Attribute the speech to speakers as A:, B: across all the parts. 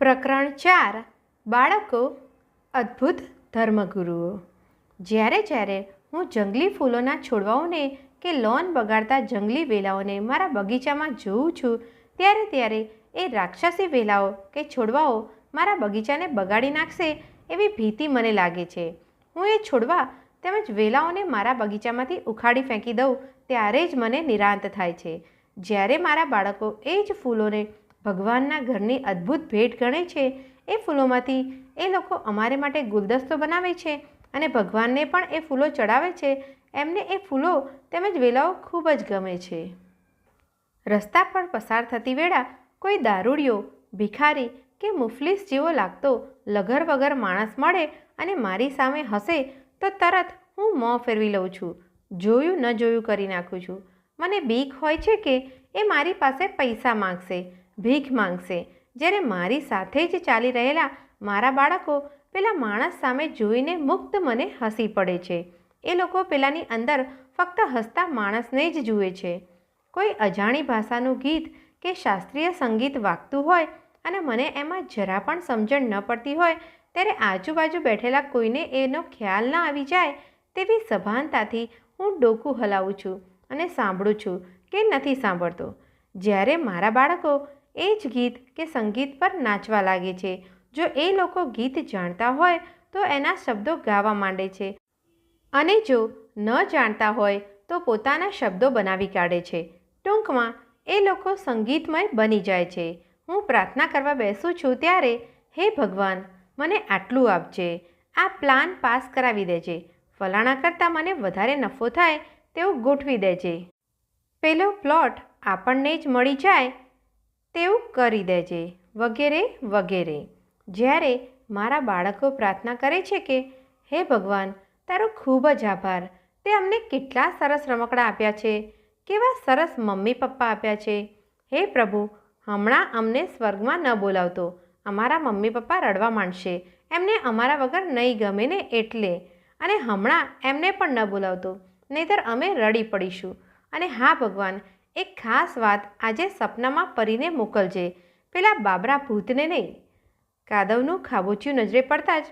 A: પ્રકરણ ચાર, બાળકો, અદ્ભુત ધર્મગુરુઓ. જ્યારે જ્યારે હું જંગલી ફૂલોના છોડવાઓને કે લોન બગાડતા જંગલી વેલાઓને મારા બગીચામાં જોઉં છું, ત્યારે ત્યારે એ રાક્ષસી વેલાઓ કે છોડવાઓ મારા બગીચાને બગાડી નાખશે એવી ભીતિ મને લાગે છે. હું એ છોડવા તેમજ વેલાઓને મારા બગીચામાંથી ઉખાડી ફેંકી દઉં, ત્યારે જ મને નિરાંત થાય છે. જ્યારે મારા બાળકો એ જ ફૂલોને ભગવાનના ઘરની અદ્ભુત ભેટ ગણે છે. એ ફૂલોમાંથી એ લોકો અમારે માટે ગુલદસ્તો બનાવે છે અને ભગવાનને પણ એ ફૂલો ચડાવે છે. એમને એ ફૂલો તેમજ વેલાઓ ખૂબ જ ગમે છે. રસ્તા પર પસાર થતી વેળા કોઈ દારૂડિયો, ભિખારી કે મુફલીસ જેવો લાગતો લગર વગર માણસ મળે અને મારી સામે હસે તો તરત હું મોં ફેરવી લઉં છું. જોયું ન જોયું કરી નાખું છું. મને બીક હોય છે કે એ મારી પાસે પૈસા માંગશે. ભીખ માંગશે. જ્યારે મારી સાથે જ ચાલી રહેલા મારા બાળકો પેલા માણસ સામે જોઈને મુક્ત મને હસી પડે છે. એ લોકો પેલાની અંદર ફક્ત હસતા માણસને જ જુએ છે. કોઈ અજાણી ભાષાનું ગીત કે શાસ્ત્રીય સંગીત વાગતું હોય અને મને એમાં જરા પણ સમજણ ન પડતી હોય, ત્યારે આજુબાજુ બેઠેલા કોઈને એનો ખ્યાલ ન આવી જાય તેવી સભાનતાથી હું ડોકું હલાવું છું અને સાંભળું છું કે નથી સાંભળતો. જ્યારે મારા બાળકો એ જ ગીત કે સંગીત પર નાચવા લાગે છે. જો એ લોકો ગીત જાણતા હોય, તો એના શબ્દો ગાવા માંડે છે. અને જો ન જાણતા હોય, તો પોતાના શબ્દો બનાવી કાઢે છે. ટૂંકમાં, એ લોકો સંગીતમય બની જાય છે. હું પ્રાર્થના કરવા બેસું છું ત્યારે, હે ભગવાન, મને આટલું આપજે. આ પ્લાન પાસ કરાવી દેજે. ફલાણા કરતાં મને વધારે નફો થાય, તેવું ગોઠવી દેજે. પેલો પ્લોટ આપણને જ મળી જાય તેવું કરી દેજે, વગેરે વગેરે. જ્યારે મારા બાળકો પ્રાર્થના કરે છે કે, હે ભગવાન, તારો ખૂબ જ આભાર. તે અમને કેટલા સરસ રમકડાં આપ્યા છે. કેવા સરસ મમ્મી, પપ્પા આપ્યા છે. હે પ્રભુ, હમણાં અમને સ્વર્ગમાં ન બોલાવતો. અમારા મમ્મી, પપ્પા રડવા માંડશે. એમને અમારા વગર નહીં ગમે ને એટલે. અને હમણાં એમને પણ ન બોલાવતો. નહીતર અમે રડી પડીશું. અને હા ભગવાન એક ખાસ વાત આજે સપનામાં પરીને મોકલજે. પેલા બાબરા ભૂતને નહીં. કાદવનું ખાબોચિયું નજરે પડતા જ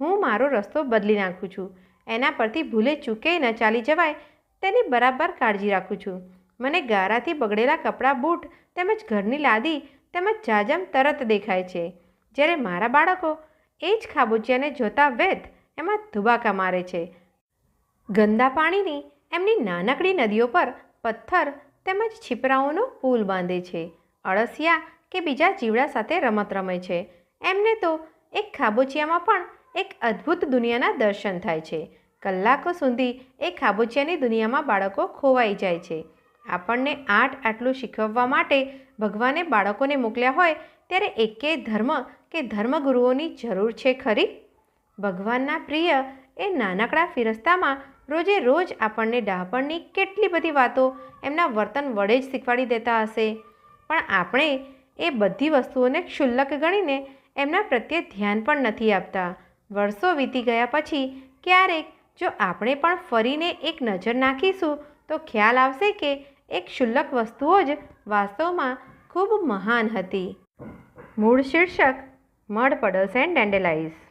A: હું મારો રસ્તો બદલી નાખું છું. એના પરથી ભૂલે ચૂકે ન ચાલી જવાય તેની બરાબર કાળજી રાખું છું. મને ગારાથી બગડેલા કપડાં, બૂટ તેમજ ઘરની લાદી તેમજ જાજમ તરત દેખાય છે. જ્યારે મારા બાળકો એ જ ખાબોચિયાને જોતા વેત, એમાં ધુબાકા મારે છે. ગંદા પાણીની એમની નાનકડી નદીઓ પર પથ્થર તેમજ છીપરાઓનો પુલ બાંધે છે, અળસિયા કે બીજા જીવડા સાથે રમત રમે છે. એમને તો એક ખાબોચિયામાં પણ એક અદ્ભુત દુનિયાના દર્શન થાય છે. કલાકો સુધી એ ખાબોચિયાની દુનિયામાં બાળકો ખોવાઈ જાય છે. આપણને આઠ આટલું શીખવવા માટે ભગવાને બાળકોને મોકલ્યા હોય, ત્યારે એકે ધર્મ કે ધર્મગુરુઓની જરૂર છે ખરી? ભગવાનના પ્રિય એ નાનકડા ફિરસ્તામાં રોજે રોજ આપણને ડહાપણની કેટલી બધી વાતો એમના વર્તન વડે જ શીખવાડી દેતા હશે. પણ આપણે એ બધી વસ્તુઓને ક્ષુલ્લક ગણીને એમના પ્રત્યે ધ્યાન પણ નથી આપતા. વર્ષો વીતી ગયા પછી ક્યારેક જો આપણે પણ ફરીને એક નજર નાખીશું, તો ખ્યાલ આવશે કે એક ક્ષુલ્લક વસ્તુઓ જ વાસ્તવમાં ખૂબ મહાન હતી. મૂળ શીર્ષક મડ પડલ્સ એન્ડ ડેન્ડેલાઇઝ.